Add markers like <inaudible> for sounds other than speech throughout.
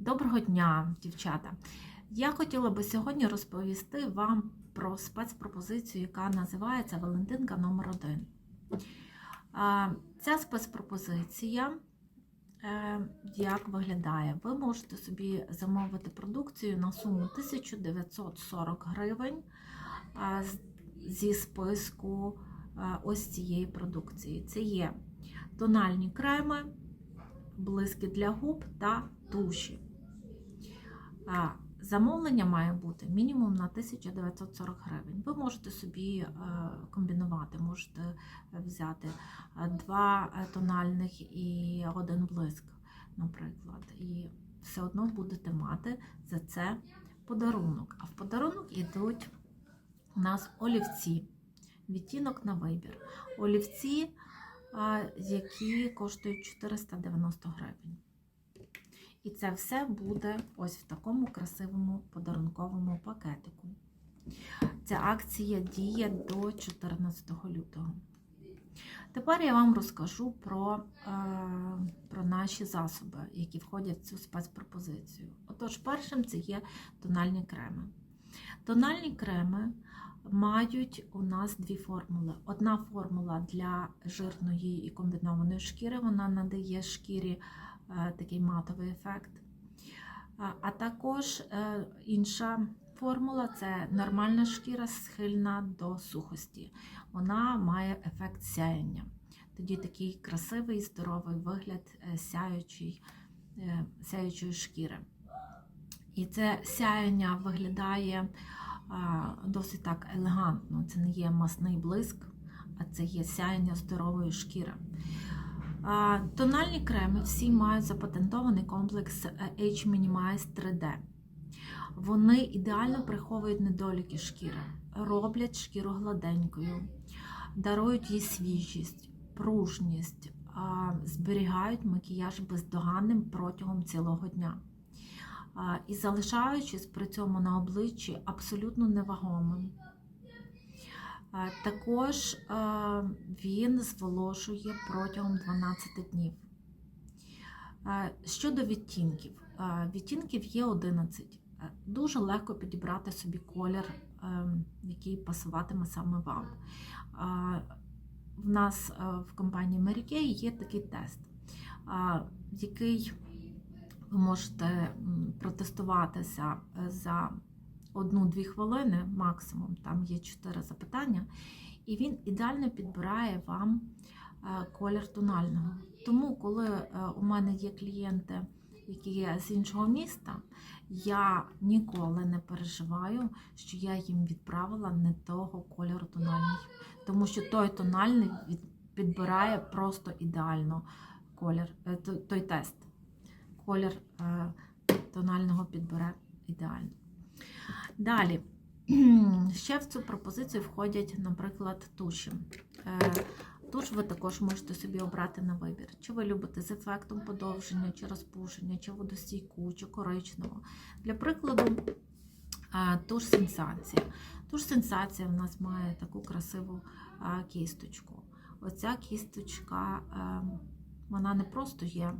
Доброго дня, дівчата! Я хотіла би сьогодні розповісти вам про спецпропозицію, яка називається Валентинка номер 1 Ця спецпропозиція е, як виглядає? Ви можете собі замовити продукцію на суму 1940 гривень зі списку ось цієї продукції. Це є тональні креми, блиски для губ та туші. Замовлення має бути мінімум на 1940 гривень. Ви можете собі е, комбінувати, можете взяти е, два е, тональних і один блиск, наприклад. І все одно будете мати за це подарунок. А в подарунок йдуть у нас олівці, відтінок на вибір. Олівці, е, які коштують 490 гривень. І це все буде ось в такому красивому подарунковому пакетику. Ця акція діє до 14 лютого. Тепер я вам розкажу про, е, про наші засоби, які входять в цю спецпропозицію. Отож, першим це є тональні креми. Тональні креми мають у нас дві формули. Одна формула для жирної і комбінованої шкіри, вона надає шкірі такий матовий ефект. А- також е, інша формула це нормальна шкіра, схильна до сухості. Вона має ефект сяєння. Тоді такий красивий, здоровий вигляд е, сяючий, е, сяючої шкіри. І це сяєння виглядає досить так елегантно. Це не є масний блиск, а це є сяєння здорової шкіри. Тональні креми всі мають запатентований комплекс е, H-Minimize 3D. Вони ідеально приховують недоліки шкіри, роблять шкіру гладенькою, дарують їй свіжість, пружність, зберігають макіяж бездоганним протягом цілого дня. І залишаючись при цьому на обличчі абсолютно невагомим. Також він зволожує протягом 12 днів. Щодо відтінків, відтінків є 11. Е, Дуже легко підібрати собі колір, який пасуватиме саме вам. В нас в компанії Mary Kay є такий тест, який ви можете протестуватися за одну-дві хвилини максимум, там є чотири запитання, і він ідеально підбирає вам е, колір тонального. Тому, коли е, у мене є клієнти, які є з іншого міста, я ніколи не переживаю, що я їм відправила не того кольору тональний. Тому що той тональний підбирає просто ідеально колір, е, той тест. Колір тонального підбере ідеально. Далі. <clears throat> Ще в цю пропозицію входять, наприклад, туші. Е, Туш ви також можете собі обрати на вибір. Чи ви любите з ефектом подовження, чи розпушення, чи водостійку, чи коричневу. Для прикладу, е, туш сенсація. Туш сенсація в нас має таку красиву е, кісточку. Оця кісточка, вона не просто є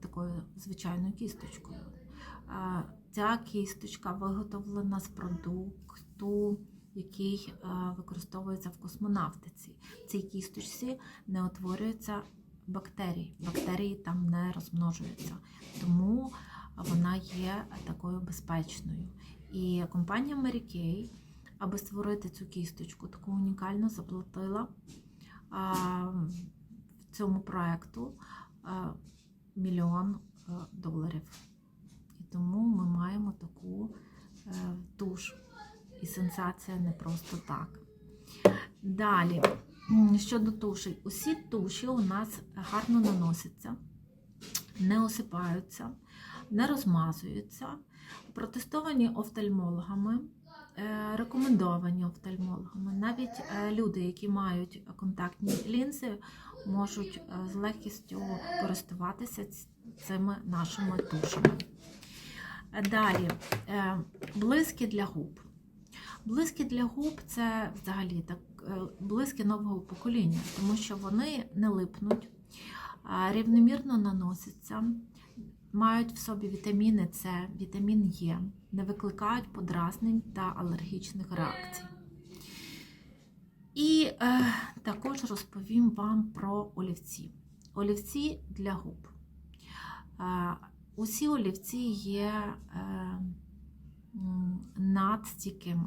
такою звичайною кісточкою. Е, Ця кісточка виготовлена з продукту, який е, використовується в космонавтиці. В цій кісточці не утворюються бактерії. Бактерії там не розмножуються. Тому вона є такою безпечною. І компанія Mary Kay, аби створити цю кісточку, таку унікальну заплатила в цьому проекту а, мільйон е, доларів. І тому ми маємо таку е, туш. І сенсація не просто так. Далі, щодо тушей, усі туші у нас гарно наносяться, не осипаються, не розмазуються, протестовані офтальмологами, е, рекомендовані офтальмологами. Навіть е, люди, які мають контактні лінзи, можуть е, з легкістю користуватися цими нашими тушами. Далі, блиски для губ. Блиски для губ це взагалі так, е, блиски нового покоління, тому що вони не липнуть, рівномірно наносяться, мають в собі вітаміни С, вітамін Е, не викликають подразнень та алергічних реакцій. І е, також розповім вам про олівці. Олівці для губ. Е, усі олівці є е, надстійкими,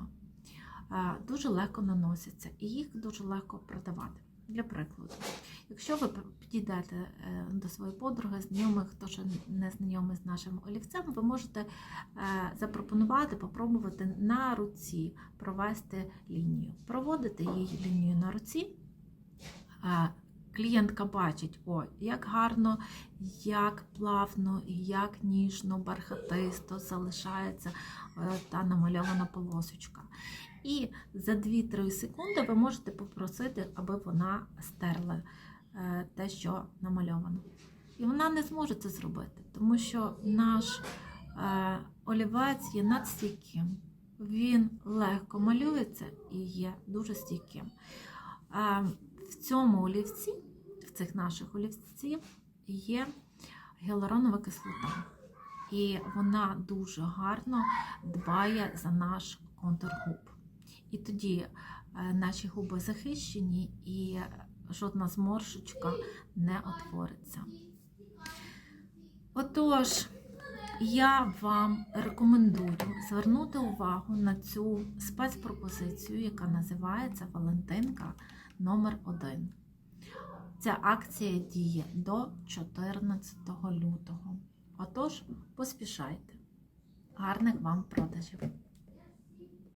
дуже легко наносяться і їх дуже легко продавати. Для прикладу, якщо ви підійдете е, до своєї подруги, знайомих, хто ще не знайомий з нашим олівцем, ви можете е, запропонувати, попробувати на руці провести лінію. Проводите її лінію на руці. е, Клієнтка бачить, о, як гарно, як плавно, як ніжно, бархатисто залишається е, та намальована полосочка. І за 2-3 секунди ви можете попросити, аби вона стерла е, те, що намальовано. І вона не зможе це зробити, тому що наш е, олівець є надстійким. Він легко малюється і є дуже стійким. Е, в цьому олівці, в цих наших олівців, є гіалуронова кислота. І вона дуже гарно дбає за наш контур губ. І тоді е, наші губи захищені і жодна зморшечка не утвориться. Отож, я вам рекомендую звернути увагу на цю спецпропозицію, яка називається Валентинка номер 1 Ця акція діє до 14 лютого. Отож, поспішайте. Гарних вам продажів!